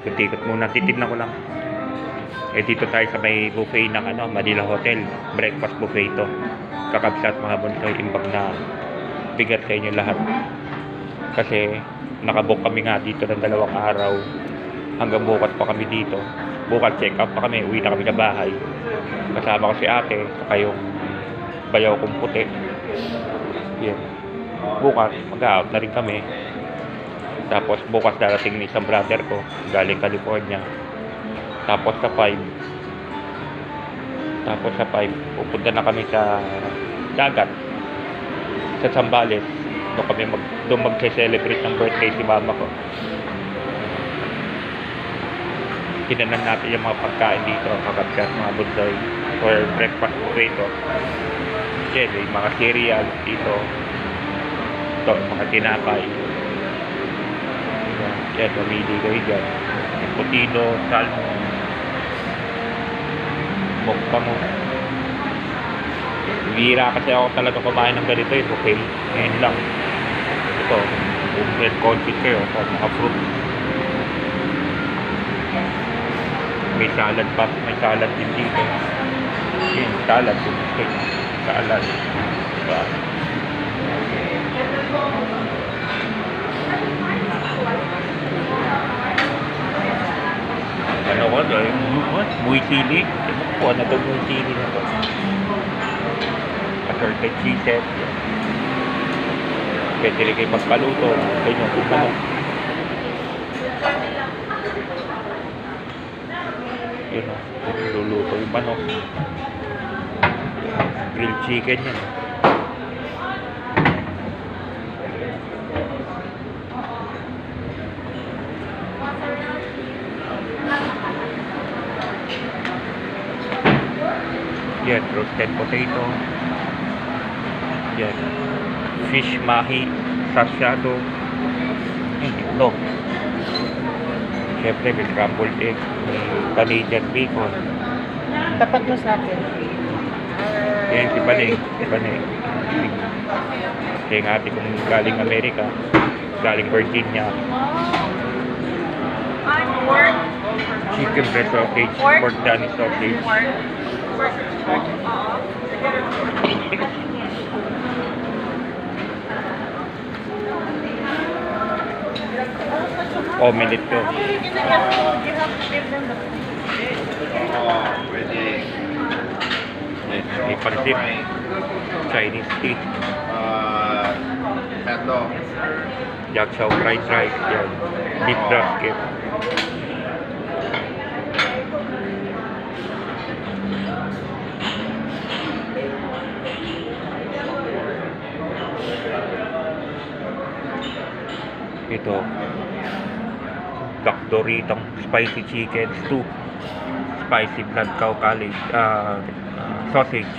Ikot-ikot muna. Titignan ko lang. Eh, dito tayo sa may buffet ng ano, Manila Hotel. Breakfast buffet ito. Kakabsat mga bunsoy. Imbag na bigat sa inyo lahat. Kasi nakabook kami nga dito ng dalawang araw. Hanggang bukas pa kami dito. Bukas check up pa kami. Uwi na kami sa bahay. Kasama ko si ate. Saka yung bayaw kong puti. Yan. Bukas, mag-out na rin kami. Tapos bukas darating ni isang brother ko. Galing California. Tapos sa 5. Tapos sa 5, pupunta na kami sa dagat. Sa Zambales. Doon kami mag, doon mag-celebrate ng birthday si mama ko. Kinanan natin yung mga pagkain dito, kakabsat, mga bunsoy, for breakfast buffet ito. Yan, may mga cereal dito. Ito, mga tinapay. Yan, mamili kayo dyan. May potato, salmon, mukbang. Bihira kasi ako talaga kumain ng ganito eh, okay? Ngayon lang. Ito, kung health conscious kayo, ito, mga fruit. May salad pa, may salad din dito. Yan, salad, okay. Salad. Diba? Ano? Muy sili. Ewan ko, ano to muy sili na to? Assorted cheeses. Pwede rin kayo magpaluto. Ganyan, kung ano. Yun o, luluto yung manok. Grilled chicken yan. Yan, roasted potato. Yan. Fish mahi, sarsyado. Yan, itlog. Siyempre, may scrambled egg, may Canadian bacon. Tapat mo sa akin. Yan, si Panay. Si Panay. Kaya nga ate kong galing Amerika, galing Virginia. Chicken breast sausage, Pork? pork Danny sausage. Pork. Pork. Oo. Omelette to. May pansit. Chinese tea. Uh, Petlo. Jack Chow fried rice. Yan. Beef brisket. Ito. Duck Doritong spicy chicken stew. Spicy blood cow college. ah ah, sausage.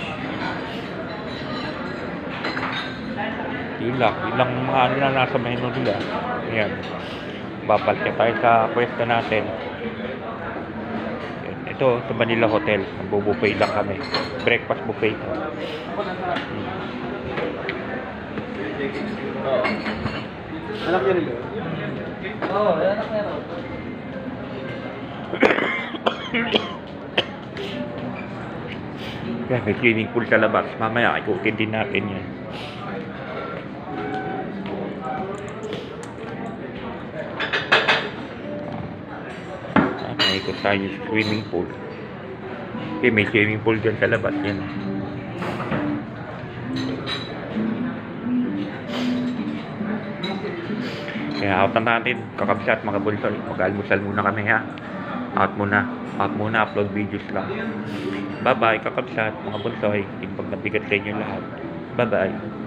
Yun lang. Yun lang mga ano na nasa menu nila. Ayan. Babalik tayo sa pwesto natin. Ito sa Manila Hotel. Magbubuffet lang kami. Breakfast buffet. Hmm. Anak niya rin ba? Oo, oh, anak meron. Kaya may swimming pool sa labas. Mamaya ikutin din natin yan. May ikot tayo sa swimming pool. Okay, may swimming pool dyan sa labas. Yan. Kaya out na natin. Kakabsat mga bulsoy. Mag-almusal muna kami ha. Out muna. Out muna. Upload videos lang. Bye-bye, kakabsat, mga bunsoy. Yung pag nabigat sa inyo lahat. Bye-bye.